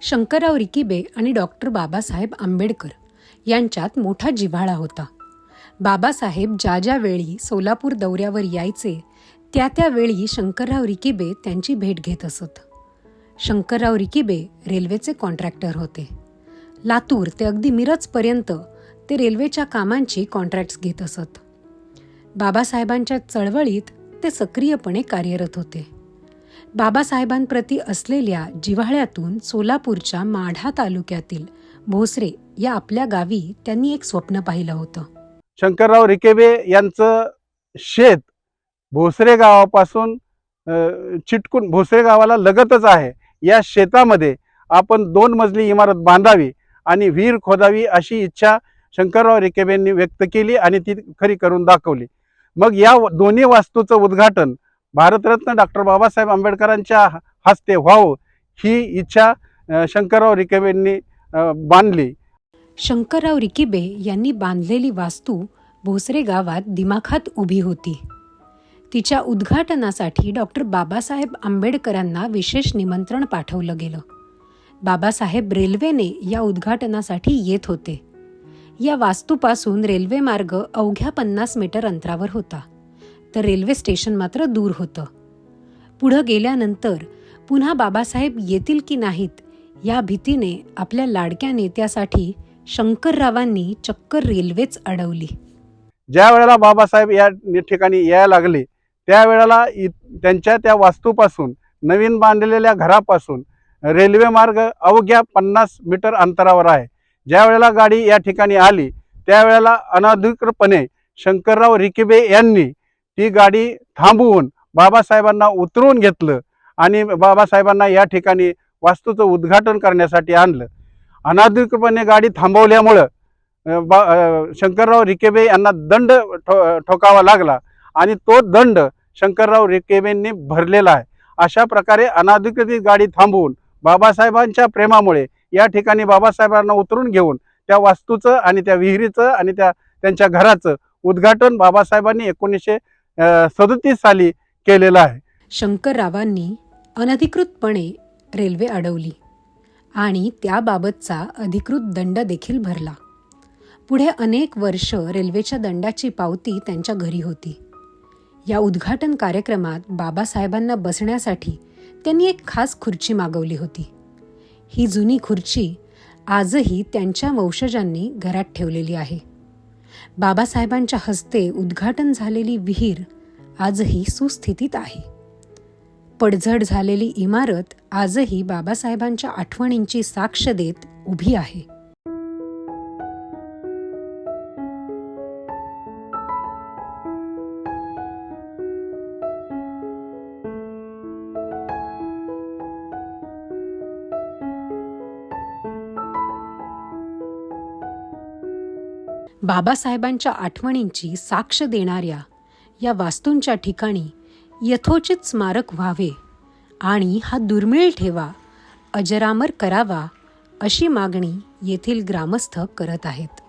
शंकरराव रिकिबे आणि डॉक्टर बाबासाहेब आंबेडकर यांच्यात मोठा जिव्हाळा होता. बाबासाहेब ज्या ज्या वेळी सोलापूर दौऱ्यावर यायचे त्या त्यावेळी शंकरराव रिकिबे त्यांची भेट घेत असत. शंकरराव रिकिबे रेल्वेचे कॉन्ट्रॅक्टर होते. लातूर ते अगदी मिरजपर्यंत ते रेल्वेच्या कामांची कॉन्ट्रॅक्ट्स घेत असत. बाबासाहेबांच्या चळवळीत ते सक्रियपणे कार्यरत होते. बाबासाहेबांप्रती असलेल्या जिव्हाळ्यातून सोलापूरच्या माढा तालुक्यातील भोसरे या आपल्या गावी त्यांनी एक स्वप्न पाहिलं होतं. शंकरराव रिकेबे यांचं शेत भोसरे गावापासून चिटकून भोसरे गावाला लगतच आहे. या शेतामध्ये आपण दोन मजली इमारत बांधावी आणि विहीर खोदावी अशी इच्छा शंकरराव रिकेबेंनी व्यक्त केली आणि ती खरी करून दाखवली. मग या दोन्ही वास्तूचं उद्घाटन भारतरत्न डॉक्टर बाबासाहेब आंबेडकरांच्या हस्ते व्हावं ही इच्छा शंकरराव रिकेबेंनी बांधली. शंकरराव रिकिबे यांनी बांधलेली वास्तू भोसरे गावात दिमाखात उभी होती. तिच्या उद्घाटनासाठी डॉक्टर बाबासाहेब आंबेडकरांना विशेष निमंत्रण पाठवलं गेलं. बाबासाहेब रेल्वेने या उद्घाटनासाठी येत होते. या वास्तूपासून रेल्वे मार्ग अवघ्या पन्नास मीटर अंतरावर होता. तर रेल्वे स्टेशन मात्र दूर होतं. पुढं गेल्यानंतर पुन्हा बाबासाहेब येतील की नाहीत या भीतीने आपल्या लाडक्या नेत्यासाठी शंकररावांनी चक्कर रेल्वेच अडवली. ज्या वेळेला बाबासाहेब या ठिकाणी यायला लागले त्यावेळेला इ त्यांच्या त्या वास्तूपासून नवीन बांधलेल्या घरापासून रेल्वे मार्ग अवघ्या पन्नास मीटर अंतरावर आहे. ज्या वेळेला गाडी या ठिकाणी आली त्यावेळेला अनधिकृतपणे शंकरराव रिकिबे यांनी ती गाडी थांबवून बाबासाहेबांना उतरवून घेतलं आणि बाबासाहेबांना या ठिकाणी वास्तूचं उद्घाटन करण्यासाठी आणलं. अनाधिकृतपणे गाडी थांबवल्यामुळं बा शंकरराव रिकेबे यांना दंड ठो ठोकावा लागला आणि तो दंड शंकरराव रिकेबेंनी भरलेला आहे. अशा प्रकारे अनाधिकृत गाडी थांबवून बाबासाहेबांच्या प्रेमामुळे या ठिकाणी बाबासाहेबांना उतरून घेऊन त्या वास्तूचं आणि त्या विहिरीचं आणि त्या त्यांच्या घराचं उद्घाटन बाबासाहेबांनी एकोणीसशे सदतीस साली केलेला आहे. शंकररावांनी अनधिकृतपणे रेल्वे अडवली आणि त्याबाबतचा अधिकृत दंड देखील भरला. पुढे अनेक वर्ष रेल्वेच्या दंडाची पावती त्यांच्या घरी होती. या उद्घाटन कार्यक्रमात बाबासाहेबांना बसण्यासाठी त्यांनी एक खास खुर्ची मागवली होती. ही जुनी खुर्ची आजही त्यांच्या वंशजांनी घरात ठेवलेली आहे. बाबासाहेबांच्या हस्ते उद्घाटन झालेली विहीर आजही सुस्थितीत आहे. पडझड झालेली इमारत आजही बाबासाहेबांच्या आठवणींची साक्ष देत उभी आहे. बाबासाहेबांच्या आठवणींची साक्ष देणाऱ्या या वास्तूंच्या ठिकाणी यथोचित स्मारक व्हावे आणि हा दुर्मिळ ठेवा अजरामर करावा अशी मागणी येथील ग्रामस्थ करत आहेत.